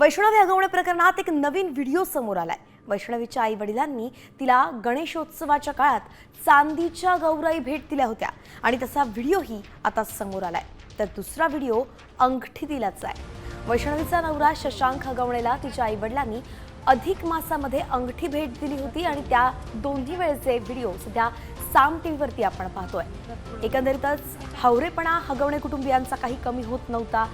वैष्णवी हगवणे प्रकरणात एक नवीन व्हिडिओ समोर आलाय. वैष्णवीच्या आई वडिलांनी तिला गणेशोत्सवाच्या काळात चांदीच्या गौराई भेट दिल्या होत्या आणि तसा व्हिडिओही आता समोर आलाय. तर दुसरा व्हिडिओ अंगठी दिलाचा आहे. वैष्णवीचा नवरा शशांक हगवणेला तिच्या आई वडिलांनी अधिक मासामध्ये अंगठी भेट दिली होती आणि त्या दोन्ही वेळेचे व्हिडिओ सध्या साम टीव्हीवरती आपण पाहतोय. एकंदरीतच हावरेपणा हगवणे कुटुंबियांचा काही कमी होत नव्हता.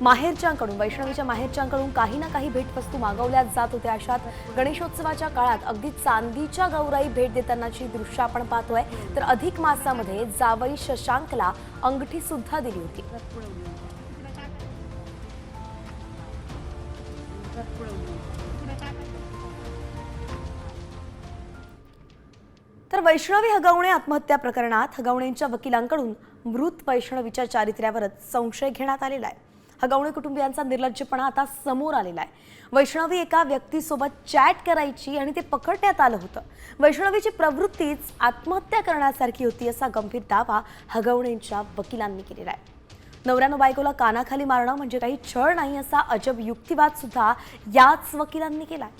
माहेरच्यांकडून वैष्णवीच्या माहेरच्यांकडून काही ना काही भेटवस्तू मागवल्या जात होत्या. अशात गणेशोत्सवाच्या काळात अगदी चांदीच्या गौराई भेट देतानाची दृश्य आपण पाहतोय. तर अधिक मासामध्ये जावई शशांकला अंगठी सुद्धा दिली होती. तर वैष्णवी हगवणे आत्महत्या प्रकरणात हगवणेंच्या वकिलांकडून मृत वैष्णवीच्या चारित्र्यावरच संशय घेण्यात आलेला आहे. हगवणे कुटुंबियांचा निर्लज्जपणा आता समोर आलेला आहे. वैष्णवी एका व्यक्तीसोबत चॅट करायची आणि ते पकडण्यात आलं होतं. वैष्णवीची प्रवृत्तीच आत्महत्या करण्यासारखी होती असा गंभीर दावा हगवणेंच्या वकिलांनी केलेला आहे. नवऱ्यानं बायकोला कानाखाली मारणं म्हणजे काही छळ नाही असा अजब युक्तिवाद सुद्धा याच वकिलांनी केलाय.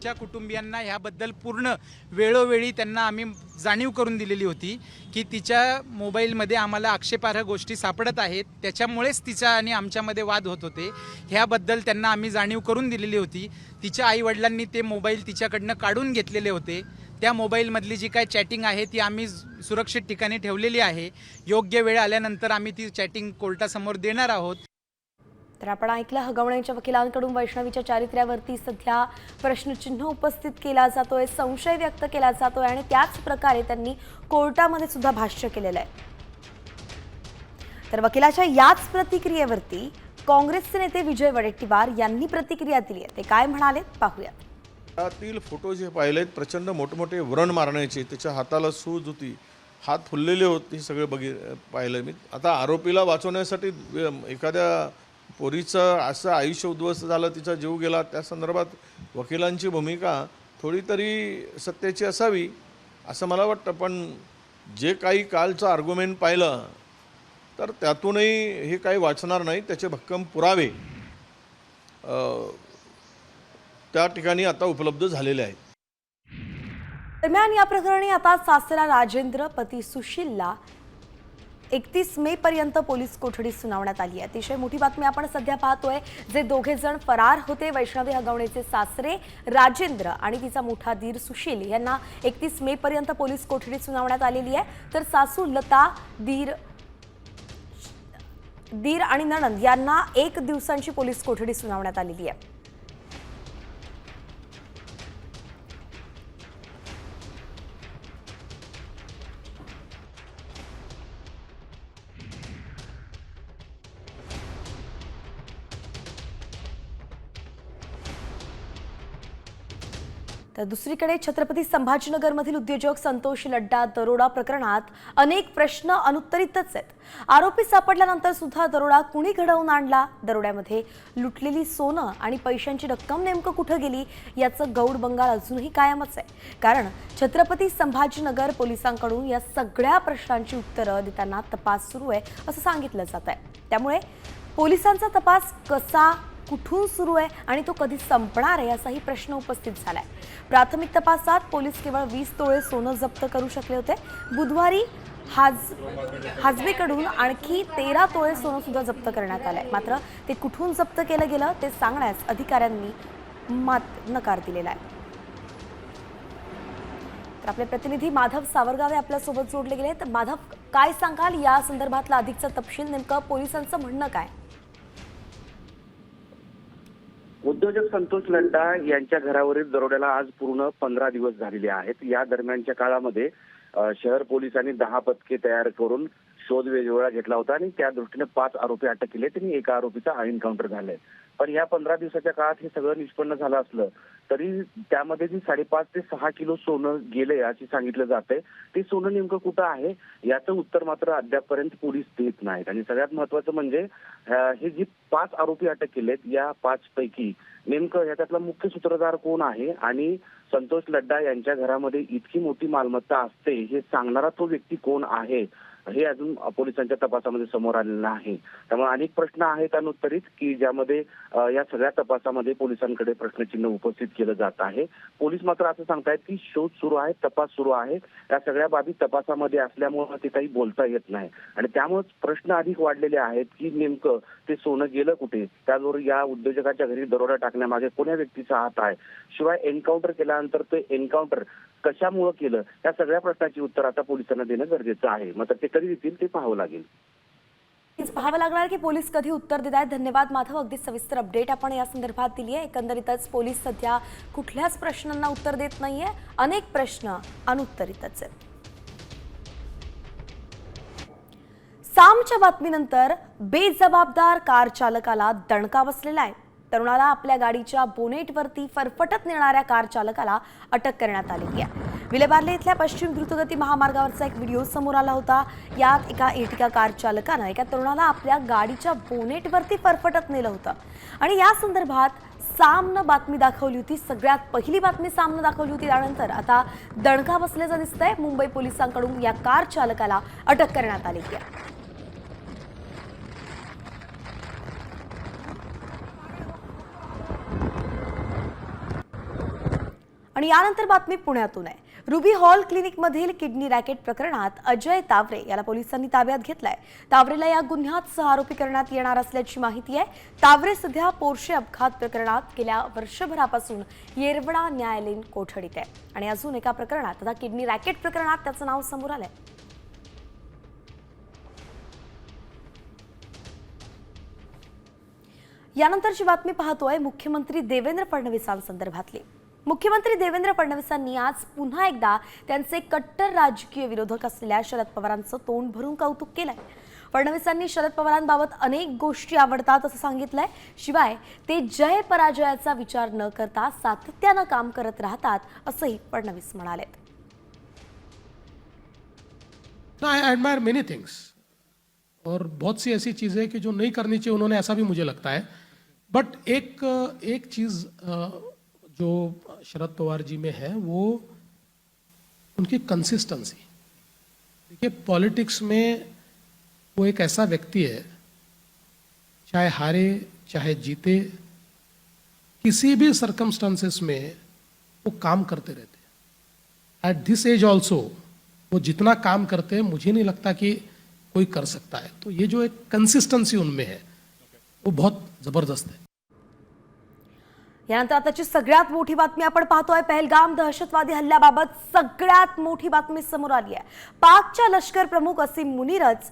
आमच्या कुटुंबियांना ह्याबद्दल पूर्ण वेळोवेळी त्यांना आम्ही जाणीव करून दिलेली होती की तिच्या मोबाईलमध्ये आम्हाला आक्षेपार्ह गोष्टी सापडत आहेत. त्याच्यामुळेच तिच्या आणि आमच्यामध्ये वाद होत होते. ह्याबद्दल त्यांना आम्ही जाणीव करून दिलेली होती. तिच्या आईवडिलांनी ते मोबाईल तिच्याकडनं काढून घेतलेले होते. त्या मोबाईलमधली जी काय चॅटिंग आहे ती आम्ही सुरक्षित ठिकाणी ठेवलेली आहे. योग्य वेळ आल्यानंतर आम्ही ती चॅटिंग कोर्टासमोर देणार आहोत. तर आपण ऐकलं हगवण्याच्या वकिलांकडून वैष्णवीच्या चारित्र्यावरती सध्या प्रश्नचिन्ह उपस्थित केला जातोय संशय व्यक्त केला जातोय आणि त्याच प्रकारे त्यांनी कोर्टामध्ये सुद्धा भाष्य केलेलं आहे. तर वकिलाच्या याच प्रतिक्रियेवरती काँग्रेसचे नेते विजय वडेट्टीवार यांनी प्रतिक्रिया दिली आहे. ते काय म्हणाले पाहूयात. त्यातील फोटो जे पाहिलेत प्रचंड मोठमोठे व्रण मारण्याचे त्याच्या हाताला सूज होती हात फुललेले होते हे सगळे बघि पाहिलं मी. आता आरोपीला वाचवण्यासाठी एखाद्या पोरीचं असं आयुष्य उद्ध्वस्त झालं तिचा जीव गेला त्या संदर्भात वकिलांची भूमिका थोडी तरी सत्तेची असावी असं मला वाटतं. पण जे काही कालचं आर्ग्युमेंट पाहिलं तर त्यातूनही हे काही वाचणार नाही त्याचे भक्कम पुरावे त्या ठिकाणी आता उपलब्ध झालेले आहेत. दरम्यान या प्रकरणी आता सासरा राजेंद्र पती सुशीलला एकतीस मे पर्यंत पोलीस कोठडी सुनावण्यात आली आहे. अतिशय मोठी बातमी आपण सध्या पाहतोय जे दोघे जण फरार होते वैष्णवी हगवणेचे सासरे राजेंद्र आणि तिचा मोठा धीर सुशील यांना एकतीस मे पर्यंत पोलीस कोठडी सुनावण्यात आलेली आहे. तर सासू लता धीर दीर आणि नणंद यांना एक दिवसांची पोलीस कोठडी सुनावण्यात आलेली आहे. तर दुसरीकडे छत्रपती संभाजीनगरमधील उद्योजक संतोष लड्डा दरोडा प्रकरणात अनेक प्रश्न अनुत्तरितच आहेत. आरोपी सापडल्यानंतर सुद्धा दरोडा कुणी घडवून आणला? दरोड्यामध्ये लुटलेली सोनं आणि पैशांची रक्कम नेमकं कुठं गेली? याचं गौड बंगाल अजूनही कायमच आहे. कारण छत्रपती संभाजीनगर पोलिसांकडून या सगळ्या प्रश्नांची उत्तरं देताना तपास सुरू आहे असं सांगितलं जात आहे. त्यामुळे पोलिसांचा तपास कसा कुठून सुरू आहे आणि तो कधी संपणार आहे असाही प्रश्न उपस्थित झालाय. प्राथमिक तपासात पोलीस केवळ वीस तोळे सोनं जप्त करू शकले होते. बुधवारी हाज हाजबेकडून आणखी तेरा तोळे सोनं सुद्धा जप्त करण्यात आलंय. मात्र ते कुठून जप्त केलं गेलं ते सांगण्यास अधिकाऱ्यांनी मात नकार दिलेला आहे. तर आपले प्रतिनिधी माधव सावरगावे आपल्यासोबत जोडले गेले तर माधव काय सांगाल? या संदर्भातला अधिकचा तपशील नेमकं पोलिसांचं म्हणणं काय? उद्योजक संतोष लड्डा यांच्या घरावरील दरोड्याला आज पूर्ण पंधरा दिवस झालेले आहेत. या दरम्यानच्या काळामध्ये शहर पोलिसांनी दहा पथके तयार करून शोध वेगवेगळा घेतला होता आणि त्या दृष्टीने पाच आरोपी अटक केले. त्यांनी एका आरोपीचा एन्काउंटर झालाय. पण या पंधरा दिवसाच्या काळात हे सगळं निष्पन्न झालं असलं तरी त्यामध्ये जी साडेपाच ते सहा किलो सोनं गेले अशी सांगितलं जात आहे ते सोनं नेमकं कुठं आहे? याचं उत्तर मात्र अद्यापपर्यंत पोलीस देत नाहीत. आणि सगळ्यात महत्वाचं म्हणजे हे जी पाच आरोपी अटक केलेत या पाच पैकी नेमकं याच्यातला मुख्य सूत्रधार कोण आहे? आणि संतोष लड्डा यांच्या घरामध्ये इतकी मोठी मालमत्ता असते हे सांगणारा तो व्यक्ती कोण आहे? हे अजून पोलिसांच्या तपासामध्ये समोर आलेलं नाही. त्यामुळे अनेक प्रश्न आहेत अनुत्तरित की ज्यामध्ये या सगळ्या तपासामध्ये पोलिसांकडे प्रश्नचिन्ह उपस्थित केलं जात आहे. पोलीस मात्र असं सांगतायत की शोध सुरू आहे तपास सुरू आहे या सगळ्या बाबी तपासामध्ये असल्यामुळे ते काही बोलता येत नाही. आणि त्यामुळेच प्रश्न अधिक वाढलेले आहेत की नेमकं ते सोनं गेलं कुठे? त्याचबरोबर या उद्योजकाच्या घरी दरोडा टाकण्यामागे कोण्या व्यक्तीचा हात आहे? शिवाय एन्काउंटर केल्यानंतर ते एन्काउंटर कशामुळे केलं? या सगळ्या प्रश्नाची उत्तर आता पोलिसांना देणं गरजेचं आहे. मात्र ते तरी देतील ते पाहावं लागेल. पाहावं लागणार की पोलीस कधी उत्तर देत आहेत. धन्यवाद माधव. अगदी सविस्तर अपडेट आपण या संदर्भात दिली आहे. एकंदरीतच पोलीस सध्या कुठल्याच प्रश्नांना उत्तर देत नाहीये. अनेक प्रश्न अनुत्तरितच आहेत. सामच्या बातमीनंतर बेजबाबदार कार चालकाला दणका बसलेला आहे. तरुणाला आपल्या गाडीच्या बोनेटवरती फरफटत नेणाऱ्या कार चालकाला अटक करण्यात आलेली आहे. विलेपार्ले इथल्या पश्चिम द्रुतगती महामार्गावरचा एक व्हिडिओ समोर आला होता. यात एका एटिका कार चालकानं एका तरुणाला आपल्या गाडीच्या बोनेटवरती फरफटत नेलं होतं. आणि या संदर्भात सामनं बातमी दाखवली होती. सगळ्यात पहिली बातमी सामनं दाखवली होती. त्यानंतर आता दणका बसल्याचं दिसतंय. मुंबई पोलिसांकडून या कार चालकाला अटक करण्यात आली आहे. आणि यानंतर बातमी पुण्यातून आहे. रुबी हॉल क्लिनिकमधील किडनी रॅकेट प्रकरणात अजय तावरे याला पोलिसांनी ताब्यात घेतलाय. तावरेला या गुन्ह्यात सहआरोपी करण्यात येणार असल्याची माहिती आहे. तावरे सध्या पोर्शे अपघात प्रकरणात गेल्या वर्षभरापासून येरवडा न्यायालयीन कोठडीत आहे. आणि अजून एका प्रकरणात आता किडनी रॅकेट प्रकरणात त्याचं नाव समोर आलंय. यानंतरची बातमी पाहतोय मुख्यमंत्री देवेंद्र फडणवीसांसंदर्भातली. मुख्यमंत्री देवेंद्र फडणवीसांनी आज पुन्हा एकदा त्यांचे कट्टर राजकीय विरोधक असलेल्या शरद पवारांचं तोंड भरून कौतुक केलंय. फडणवीसांनी शरद पवारांबाबत अनेक गोष्टी आवडतात असं सांगितलंय. शिवाय ते जय पराजयाचा विचार न करता सातत्यानं काम करत राहतात असंही फडणवीस म्हणाले आई एडमायर मेनी थिंग्स और बहुत सी ऐसी चीज़ें कि जो नहीं करनी चाहिए उन्होंने ऐसा भी मुझे लगता है. बट एक एक चीज़ जो शरद पवार जी में है, वो उनकी कंसिस्टेंसी देखिए पॉलिटिक्स में वो एक ऐसा व्यक्ति है, चाहे हारे, चाहे जीते, किसी भी सरकमस्टांसेस में वो काम करते रहते एट दिस एज ऑल्सो वो जितना काम करते हैं, मुझे नहीं लगता कि कोई कर सकता है। तो ये जो एक कंसिस्टेंसी उनमें है, वो बहुत ज़बरदस्त है। यानंतर आताची सगळ्यात मोठी बातमी आपण पाहतोय. पहलगाम दहशतवादी हल्ल्याबाबत सगळ्यात मोठी बातमी समोर आली आहे. पाकच्या लष्कर प्रमुख असीम मुनीरच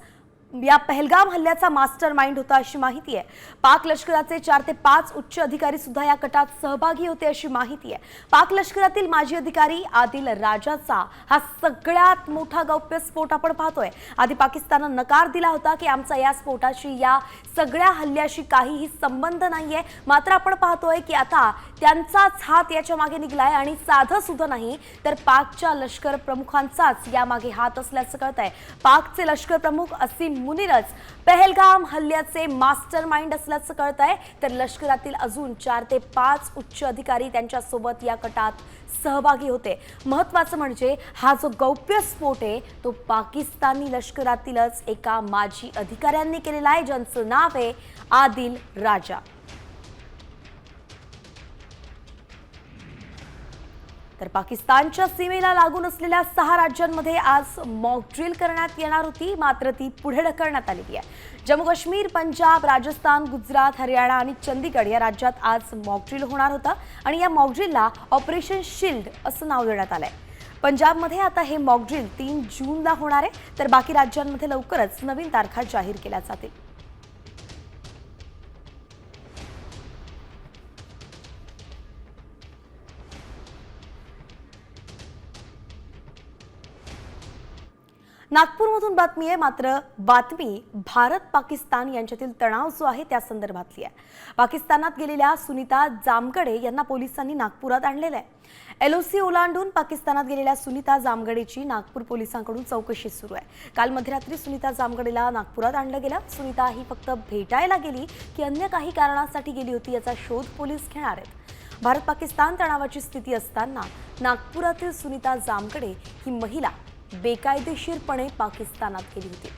या पहलगाम हल्ल्याचा मास्टर माइंड होता अशी माहिती आहे. पाक लष्कराचे चार ते पाच उच्च अधिकारी सुद्धा या कटात सहभागी होते अशी माहिती आहे. पाक लष्करातील माजी अधिकारी आदिल राजाचा हा सगळ्यात मोठा गौप्यस्फोट आपण पाहतोय. आधी पाकिस्ताननं नकार दिला होता की आमचा या स्फोटाशी या सगळ्या हल्ल्याशी काहीही संबंध नाहीये. मात्र आपण पाहतोय की आता त्यांचाच हात याच्या मागे निघलाय आणि साधं सुद्धा नाही तर पाकच्या लष्कर प्रमुखांचाच यामागे हात असल्याचं कळत आहे पाकचे लष्कर प्रमुख असीम मुनीरच पहलगाम हल्ल्याचे मास्टर माइंड असल्याचं कळत आहे तर लष्करातील अजून चार ते पाच उच्च अधिकारी त्यांच्यासोबत या कटात सहभागी होते. महत्वाचं म्हणजे हा जो गौप्यस्फोट आहे तो पाकिस्तानी लष्करातीलच एका माजी अधिकाऱ्यांनी केलेला आहे ज्यांचं नाव आहे आदिल राजा. तर पाकिस्तानच्या सीमेला लागून असलेल्या सहा राज्यांमध्ये आज मॉक ड्रिल करण्यात येणार होती. मात्र ती पुढे ढकलण्यात आलेली आहे. जम्मू काश्मीर पंजाब राजस्थान गुजरात हरियाणा आणि चंदीगड या राज्यात आज मॉक ड्रिल होणार होता आणि या मॉक ड्रिलला ऑपरेशन शिल्ड असं नाव देण्यात आलं आहे पंजाबमध्ये आता हे मॉक ड्रिल तीन जूनला होणार आहे. तर बाकी राज्यांमध्ये लवकरच नवीन तारखा जाहीर केल्या जातील. नागपूरमधून बातमी आहे. मात्र बातमी भारत पाकिस्तान यांच्यातील तणाव जो आहे त्या संदर्भातली आहे. पाकिस्तानात गेलेल्या सुनीता जामगडे यांना पोलिसांनी नागपुरात आणलेलं आहे. एलओसी ओलांडून पाकिस्तानात गेलेल्या सुनीता जामगडेची नागपूर पोलिसांकडून चौकशी सुरू आहे. काल मध्यरात्री सुनीता जामगडेला नागपुरात आणलं गेलं. सुनीता ही फक्त भेटायला गेली की अन्य काही कारणासाठी गेली होती याचा शोध पोलीस घेणार आहेत. भारत पाकिस्तान तणावाची स्थिती असताना नागपुरातील सुनीता जामगडे ही महिला बेकायदेशीरपणे पाकिस्तानात केली होती.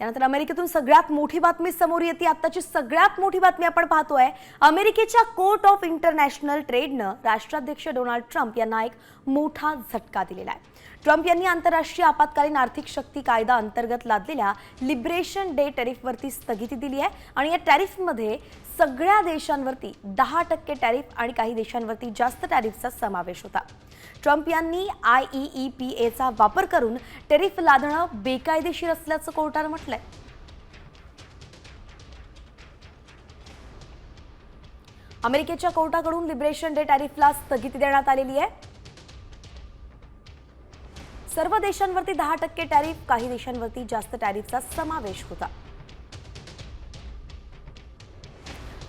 यानंतर अमेरिकेतून सगळ्यात मोठी बातमी समोर येते. आताची सगळ्यात मोठी बातमी आपण पाहतोय अमेरिकेच्या कोर्ट ऑफ इंटरनॅशनल ट्रेडनं राष्ट्राध्यक्ष डोनाल्ड ट्रम्प यांना एक मोठा झटका दिलेला आहे. ट्रम्प यांनी आंतरराष्ट्रीय आपत्कालीन आर्थिक शक्ती कायदा अंतर्गत लादलेल्या लिबरेशन डे टॅरिफवरती स्थगिती दिली आहे. आणि या टॅरिफमध्ये सगळ्या देशांवरती दहा टक्के टॅरिफ आणि काही देशांवरती जास्त टॅरिफचा समावेश होता. ट्रम्प यांनी आय ई ई पी एचा वापर करून टॅरिफ लादणं बेकायदेशीर असल्याचं कोर्टानं म्हटलंय. अमेरिकेच्या कोर्टाकडून लिबरेशन डे टॅरिफला स्थगिती देण्यात आलेली आहे. सर्व देशांवरती दहा टक्के टॅरिफ काही देशांवरती जास्त टॅरिफचा समावेश होता.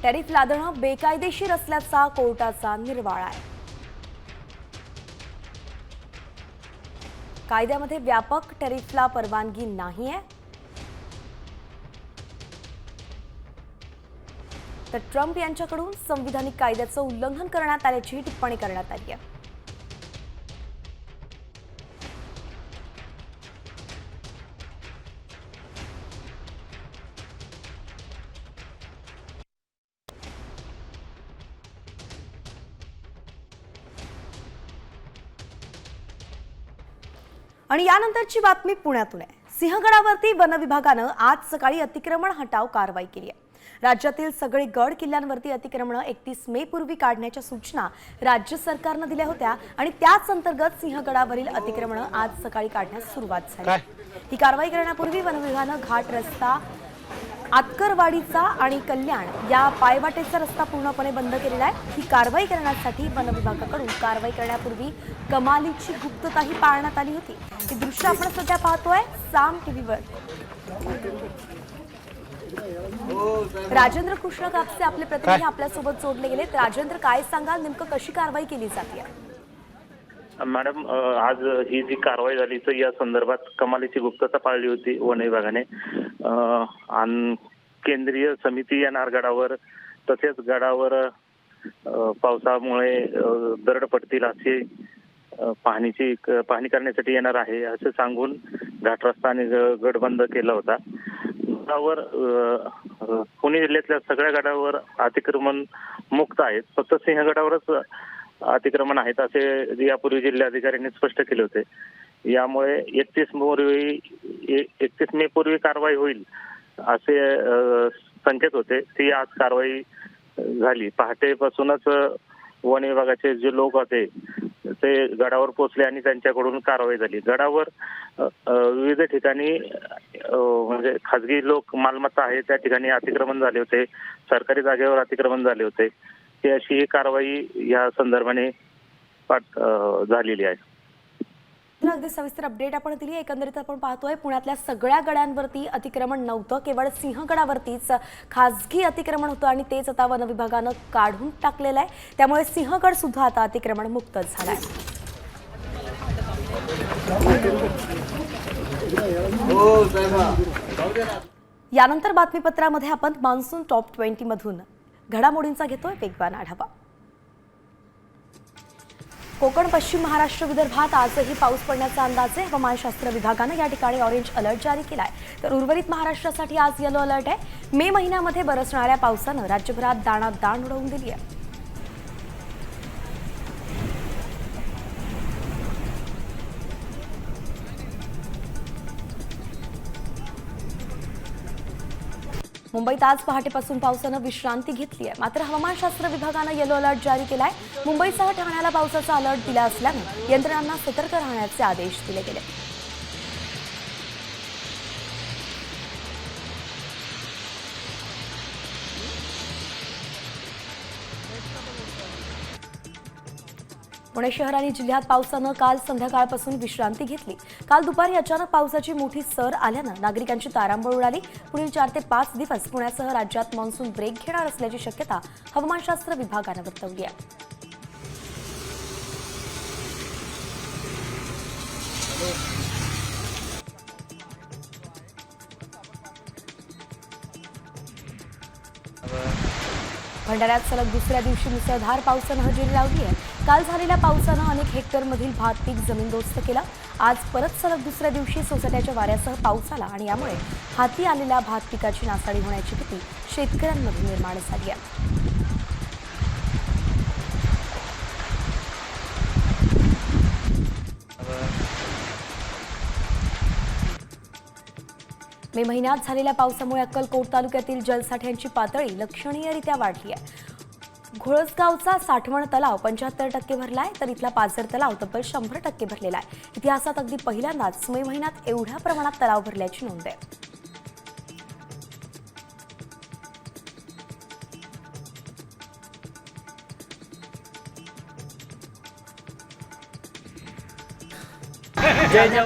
टॅरिफ लादणं बेकायदेशीर असल्याचा कोर्टाचा निर्वाळा आहे. कायद्यामध्ये व्यापक टॅरिफला परवानगी नाही आहे. तर ट्रम्प यांच्याकडून संविधानिक कायद्याचं उल्लंघन करण्यात आल्याची टिप्पणी करण्यात आली आहे. आणि यानंतरची बातमी पुण्यातून आहे. सिंहगडावरती वन विभागानं आज सकाळी अतिक्रमण हटाव कारवाई केली आहे. राज्यातील सगळे गड किल्ल्यांवरती अतिक्रमणं एकतीस मे पूर्वी काढण्याच्या सूचना राज्य सरकारनं दिल्या होत्या आणि त्याच अंतर्गत सिंहगडावरील अतिक्रमणं आज सकाळी काढण्यास सुरुवात झाली. ही कारवाई करण्यापूर्वी वन विभागानं घाट रस्ता आतकरवाडीचा आणि कल्याण या पायवाटेचा रस्ता पूर्णपणे बंद केलेला आहे. ही कारवाई करण्यासाठी वन विभागाकडून कारवाई करण्यापूर्वी कमालीची गुप्तताही पाळण्यात आली होती. ही दृश्य आपण सध्या पाहतोय साम टीव्हीवर. राजेंद्र कृष्ण कापसे आपले प्रतिनिधी आपल्यासोबत जोडले गेलेत. राजेंद्र काय सांगाल? नेमकं कशी कारवाई केली जाते? मॅडम आज ही जी कारवाई झाली तर या संदर्भात कमालीची गुप्तता पाळली होती वन विभागाने आणि केंद्रीय समिती येणार गडावर तसेच गडावर पावसामुळे दरड पडतील अशी पाहणीची क- पाहणी करण्यासाठी येणार आहे असं सांगून घाट रस्ता आणि ग- गड बंद केला होता. गडावर पुणे जिल्ह्यातल्या सगळ्या गडावर अतिक्रमण मुक्त आहेत. फक्त सिंहगडावरच अतिक्रमण आहेत असे यापूर्वी जिल्हाधिकाऱ्यांनी स्पष्ट केले होते. यामुळे एकतीस पूर्वी एकतीस मे पूर्वी कारवाई होईल असे संकेत होते. ती आज कारवाई झाली. पहाटेपासूनच वन विभागाचे जे लोक होते ते गडावर पोहोचले आणि त्यांच्याकडून कारवाई झाली. गडावर विविध ठिकाणी म्हणजे खाजगी लोक मालमत्ता आहे त्या ठिकाणी अतिक्रमण झाले होते. सरकारी जागेवर अतिक्रमण झाले होते. ती अशी ही कारवाई या संदर्भाने झालेली आहे. अगदी सविस्तर अपडेट आपण दिली. एकंदरीत आपण पाहतोय पुण्यातल्या सगळ्या गड्यांवरती अतिक्रमण नव्हतं केवळ सिंहगडावरतीच खाजगी अतिक्रमण होतं आणि तेच आता वन विभागानं काढून टाकलेलं आहे. त्यामुळे सिंहगड सुद्धा आता अतिक्रमण मुक्त झालाय. यानंतर बातमीपत्रामध्ये आपण मान्सून टॉप ट्वेंटी मधून. घडामोडींचा घेतोय वेगवान आढावा. कोकण पश्चिम महाराष्ट्र विदर्भात आजही पाऊस पडण्याचा अंदाज आहे. हवामानशास्त्र विभागानं या ठिकाणी ऑरेंज अलर्ट जारी केला आहे तर उर्वरित महाराष्ट्रासाठी आज येलो अलर्ट आहे. मे महिन्यामध्ये बरसणाऱ्या पावसानं राज्यभरात दाणात दाण उडवून दिली आहे मुंबईत आज पहाटेपासून पावसानं विश्रांती घेतली आहे. मात्र हवामानशास्त्र विभागानं येलो अलर्ट जारी केलाय. मुंबईसह ठाण्याला पावसाचा अलर्ट दिला असल्यानं यंत्रणांना सतर्क राहण्याचे आदेश दिले गेले. पुणे शहर आणि जिल्ह्यात पावसानं काल संध्याकाळपासून विश्रांती घेतली. काल दुपारी अचानक पावसाची मोठी सर आल्यानं नागरिकांची तारांबळ उडाली. पुढील चार ते पाच दिवस पुण्यासह राज्यात मान्सून ब्रेक घेणार असल्याची शक्यता हवामानशास्त्र विभागानं वर्तवली आहे. भंडाऱ्यात सलग दुसऱ्या दिवशी मुसळधार पावसानं हजेरी लावली आहे. काल झालेल्या पावसानं अनेक हेक्टरमधील भात पीक जमीनदोस्त केला. आज परत सलग दुसऱ्या दिवशी सोसाट्याच्या वाऱ्यासह पाऊस आला आणि यामुळे हाती आलेल्या भात पिकाची नासाडी होण्याची भीती शेतकऱ्यांमध्ये निर्माण झाली आहे. मे महिन्यात झालेल्या पावसामुळे अक्कलकोट तालुक्यातील जलसाठ्यांची पातळी लक्षणीयरित्या वाढली आहे. घोळसगावचा साठवण तलाव पंच्याहत्तर टक्के भरलाय तर इथला पाझर तलाव तब्बल शंभर टक्के भरलेला आहे. इतिहासात अगदी पहिल्यांदाच मे महिन्यात एवढ्या प्रमाणात तलाव भरल्याची नोंद आहे.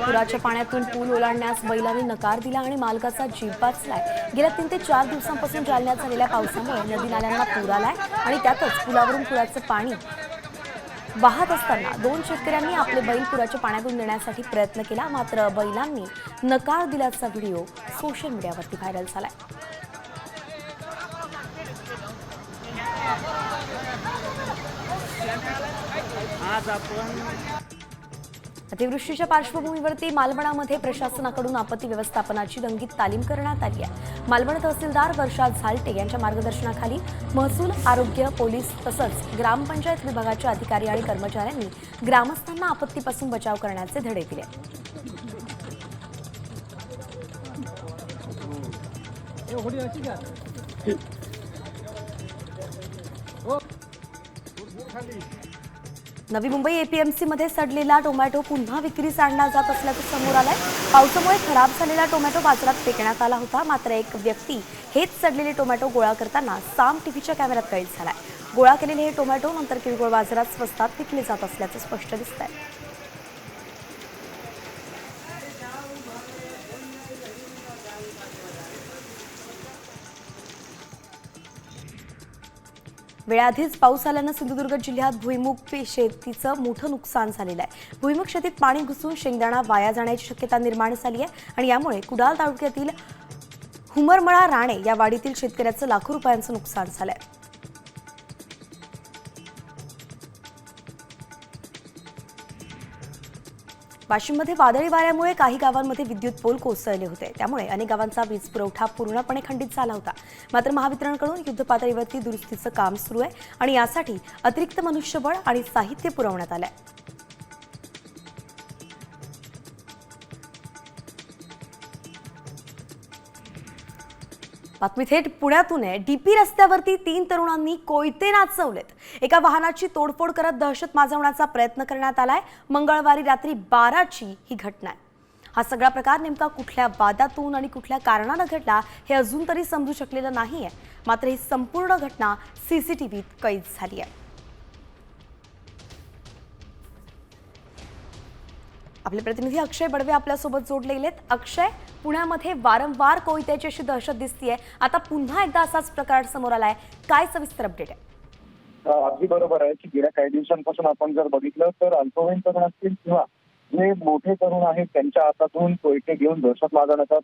पुराच्या पाण्यातून पूल ओलांडण्यास बैलांनी नकार दिला आणि मालकाचा जीव वाचलाय. गेल्या तीन ते चार दिवसांपासून जालन्यात झालेल्या पावसामुळे नदी नाल्यांना पूर आलाय. आणि त्यातच पुलावरून पुराचं पाणी वाहत असताना दोन शेतकऱ्यांनी आपले बैल पुराच्या पाण्यातून नेण्यासाठी प्रयत्न केला. मात्र बैलांनी नकार दिल्याचा व्हिडिओ सोशल मीडियावरती व्हायरल झालाय. अतिवृष्टीच्या पार्श्वभूमीवरती मालवणामध्ये प्रशासनाकडून आपत्ती व्यवस्थापनाची रंगीत तालीम करण्यात आली आहे. मालवण तहसीलदार वर्षा झालटे यांच्या मार्गदर्शनाखाली महसूल आरोग्य पोलीस तसंच ग्रामपंचायत विभागाच्या अधिकारी आणि कर्मचाऱ्यांनी ग्रामस्थांना आपत्तीपासून बचाव करण्याचे धडे दिले. नवी मुंबई एपीएमसी मध्ये सडलेला टोमॅटो पुन्हा विक्रीस आणला जात असल्याचं समोर आलंय. पावसामुळे खराब झालेला टोमॅटो बाजारात फेकण्यात आला होता. मात्र एक व्यक्ती हेच सडलेले टोमॅटो गोळा करताना साम टीव्हीच्या कॅमेऱ्यात कैद झालाय. गोळा केलेले हे टोमॅटो नंतर किरकोळ बाजारात स्वस्तात विकले जात असल्याचं स्पष्ट दिसत आहे वेळाआधीच पाऊस आल्यानं सिंधुदुर्ग जिल्ह्यात भुईमुग शेतीचं मोठं नुकसान झालेलं आहे. भुईमुग शेतीत पाणी घुसून शेंगदाणा वाया जाण्याची शक्यता निर्माण झाली आहे आणि यामुळे कुडाळ तालुक्यातील हुमरमळा राणे या वाडीतील शेतकऱ्याचं लाखो रुपयांचं नुकसान झालंय. वाशिममध्ये वादळी वाऱ्यामुळे काही गावांमध्ये विद्युत पोल कोसळले होते. त्यामुळे अनेक गावांचा वीज पुरवठा पूर्णपणे खंडित झाला होता. मात्र महावितरणकडून युद्धपातळीवरती दुरुस्तीचं काम सुरू आहे आणि यासाठी अतिरिक्त मनुष्यबळ आणि साहित्य पुरवण्यात आलंय. बातमी थेट पुण्यातून आहे. डीपी रस्त्यावरती तीन तरुणांनी कोयते नाचवलेत. एका वाहनाची तोडफोड करत दहशत माजवण्याचा प्रयत्न करण्यात आलाय. मंगळवारी रात्री बाराची ही घटना आहे. हा सगळा प्रकार नेमका कुठल्या वादातून आणि कुठल्या कारणानं घडला हे अजून तरी समजू शकलेलं नाही आहे मात्र ही संपूर्ण घटना सीसीटीव्हीत कैद झाली आहे. आपले प्रतिनिधी अक्षय बडवे आपल्यासोबत जोडले आहेत. अक्षय पुण्यामध्ये वारंवार कोयत्याची अशी दहशत दिसतीये. आता पुन्हा एकदा असाच प्रकार समोर आलाय. काय सविस्तर अपडेट आहे? अगदी बरोबर आहे की गेल्या काही दिवसांपासून आपण जर बघितलं तर अल्पवयीन तरुण असतील किंवा जे मोठे तरुण आहेत. त्यांच्या हातातून कोयते घेऊन दहशत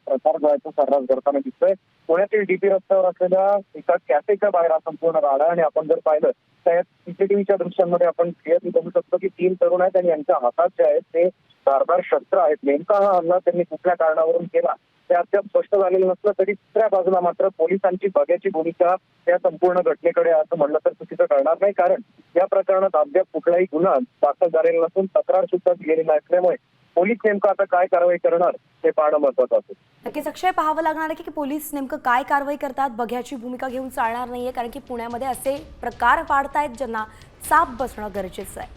प्रसार करायचा सर्रास करताना दिसतोय. पुण्यातील डीपी रस्त्यावर असलेल्या एका कॅफेच्या बाहेर हा संपूर्ण राडा आणि आपण जर पाहिलं तर या सीसीटीव्हीच्या दृश्यांमध्ये आपण क्लिअरली बघू शकतो की तीन तरुण आहेत आणि यांच्या हातात जे आहेत ते धारदार शस्त्र आहेत. नेमका हा हल्ला त्यांनी कुठल्या कारणावरून केला? ते अद्याप स्पष्ट झालेलं नसलं तरी दुसऱ्या बाजूला मात्र पोलिसांची बघ्याची भूमिका या संपूर्ण घटनेकडे असं म्हणलं तर चुकीचं करणार नाही. कारण या प्रकरणात अद्याप कुठलाही गुन्हा दाखल झालेला नसून तक्रार सुद्धा दिलेली नसल्यामुळे पोलीस नेमकं आता काय कारवाई करणार हे पाहणं महत्वाचं असेल नक्कीच अक्षय पाहावं लागणार आहे की पोलीस नेमकं काय कारवाई करतात बघ्याची भूमिका घेऊन चालणार नाहीये कारण की पुण्यामध्ये असे प्रकार वाढतायत ज्यांना चाप बसणं गरजेचं आहे.